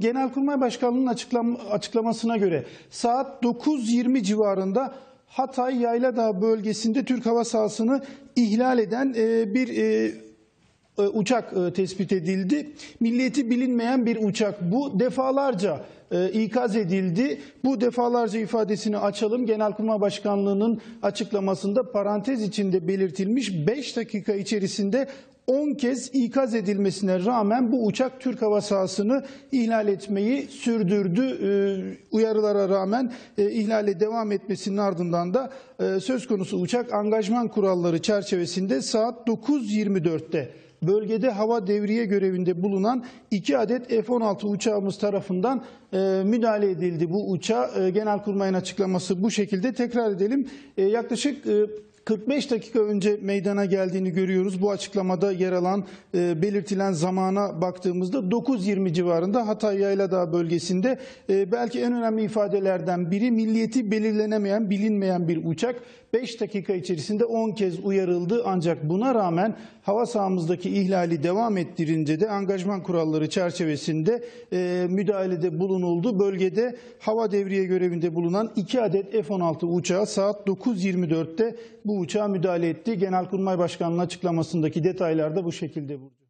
Genelkurmay Başkanlığı'nın açıklam açıklamasına göre saat 9.20 civarında Hatay Yayladağ bölgesinde Türk hava sahasını ihlal eden bir uçak e, tespit edildi. Milliyeti bilinmeyen bir uçak. Bu defalarca e, ikaz edildi. Bu defalarca ifadesini açalım. Genelkurmay Başkanlığı'nın açıklamasında parantez içinde belirtilmiş 5 dakika içerisinde 10 kez ikaz edilmesine rağmen bu uçak Türk hava sahasını ihlal etmeyi sürdürdü. E, uyarılara rağmen e, ihlale devam etmesinin ardından da e, söz konusu uçak angajman kuralları çerçevesinde saat 9.24'te bölgede hava devriye görevinde bulunan iki adet F-16 uçağımız tarafından e, müdahale edildi bu uçağa. E, Genelkurmay'ın açıklaması bu şekilde. Tekrar edelim. E, yaklaşık e, 45 dakika önce meydana geldiğini görüyoruz. Bu açıklamada yer alan e, belirtilen zamana baktığımızda 9.20 civarında Hatay Yayladağ bölgesinde e, belki en önemli ifadelerden biri milliyeti belirlenemeyen, bilinmeyen bir uçak 5 dakika içerisinde 10 kez uyarıldı ancak buna rağmen hava sahamızdaki ihlali devam ettirince de angajman kuralları çerçevesinde e, müdahalede bulunuldu. Bölgede hava devriye görevinde bulunan 2 adet F-16 uçağı saat 9.24'te bu uçağa müdahale etti. Genelkurmay Başkanı'nın açıklamasındaki detaylar da bu şekilde burada.